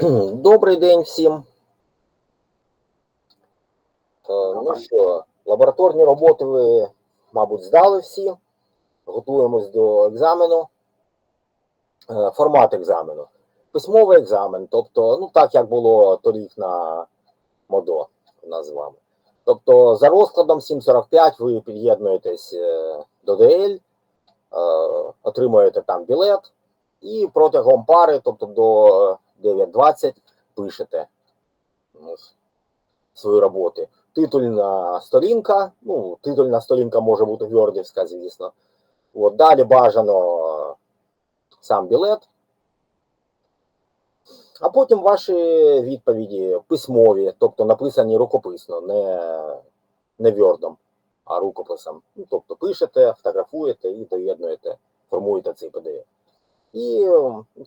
Добрий день всім. Е, Ну що, лабораторні роботи ви, мабуть, здали всі. Готуємось до екзамену. Е, Формат екзамену. Письмовий екзамен, тобто, ну так як було торік на МОДО у нас з вами. Тобто, за розкладом 7.45 ви під'єднуєтесь е, до ДЛ, отримуєте там білет, і протягом пари, тобто до 9.20, пишете ну, свої роботи. Титульна сторінка, ну, титульна сторінка може бути Вьордівська, звісно. От, далі бажано сам білет. А потім ваші відповіді письмові, тобто написані рукописно, не, не вьордом, а рукописом. Ну, тобто пишете, фотографуєте і доєднуєте, формуєте цей PDF. І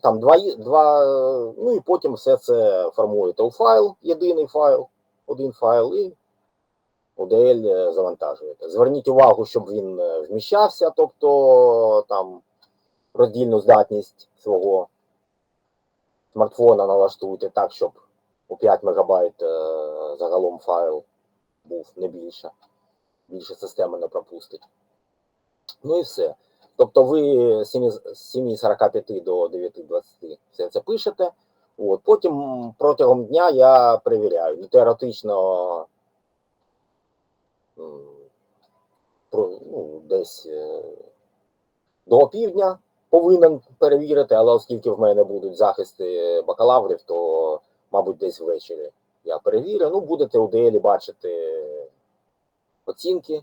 там два, два, е, ну і потім все це формуєте у файл, єдиний файл, один файл, і ODL е, завантажуєте. Зверніть увагу, щоб він е, вміщався, тобто там роздільну здатність свого смартфона налаштуйте так, щоб у 5 МБ загалом файл був не більше. Більше система не пропустить. Ну і все. Тобто ви з 7 з 7.45 до 9.20 все це пишете. От. Потім протягом дня я перевіряю. Ну, теоретично ну, десь е, до півдня повинен перевірити, але оскільки в мене будуть захисти бакалаврів, то, мабуть, десь ввечері я перевірю. Ну, будете у ДЛі бачити оцінки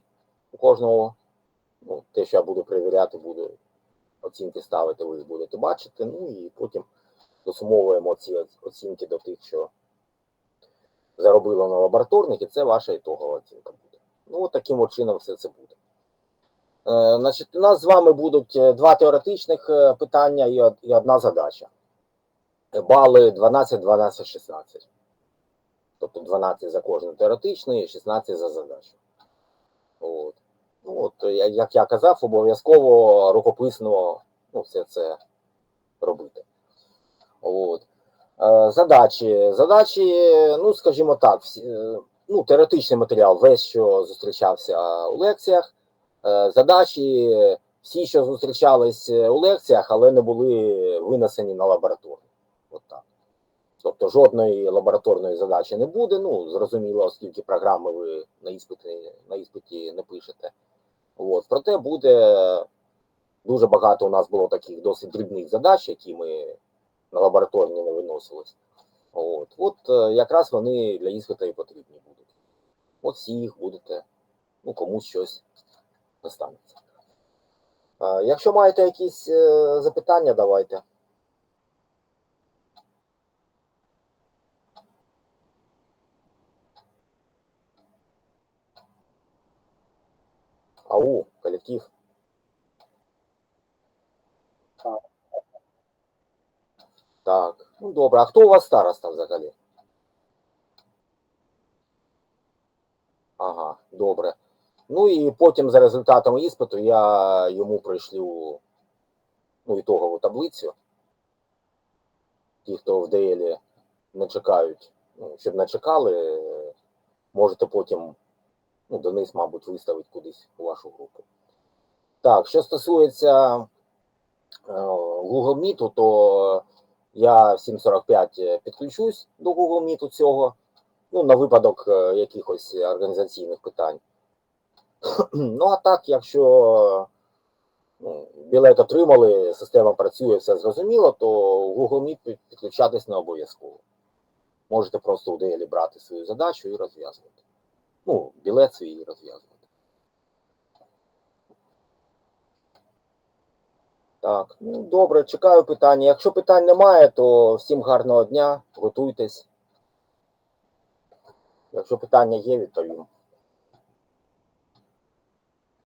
у кожного. Ну, те, що я буду перевіряти, буду оцінки ставити, ви їх будете бачити. Ну і потім досумовуємо ці оцінки до тих, що заробило на лабораторних, і це ваша ітогова оцінка буде. Ну, от таким чином все це буде. Е, значить, у нас з вами будуть е, два теоретичних е, питання і, і одна задача. Бали 12, 12, 16. Тобто 12 за кожну теоретичну і 16 за задачу. От. Ну, от, як я казав, обов'язково рукописно ну, все це робити. От. Е, Задачі. Задачі, ну, скажімо так, всі, е, ну, теоретичний матеріал, весь, що зустрічався у лекціях. Е, Задачі, всі, що зустрічались у лекціях, але не були винесені на лабораторію. От так. Тобто жодної лабораторної задачі не буде. Ну, зрозуміло, оскільки програми ви на іспиті, на іспиті не пишете. От. Проте буде дуже багато у нас було таких досить дрібних задач, які ми на лабораторні не виносились. От, от е, якраз вони для іспита і потрібні будуть. От всі їх будете, ну комусь щось достанеться. Е, Якщо маєте якісь е, запитання, давайте. Ау, колектив. Так, ну добре. А хто у вас староста взагалі? Ага, добре. Ну і потім за результатами іспиту я йому пришлю ну, ітогову таблицю. Ті, хто в ДЛі не чекають, ну, щоб не чекали, можете потім ну, Денис, мабуть, виставить кудись у вашу групу. Так, що стосується е, Google Meet, то я в 7.45 підключусь до Google Meet цього, ну, на випадок е, якихось організаційних питань. Ну, а так, якщо ну, білет отримали, система працює, все зрозуміло, то Google Meet підключатись не обов'язково. Можете просто у DL брати свою задачу і розв'язувати. Ну, свій і розв'язувати. Так, ну добре, чекаю питання. Якщо питань немає, то всім гарного дня, готуйтесь. Якщо питання є, відповім.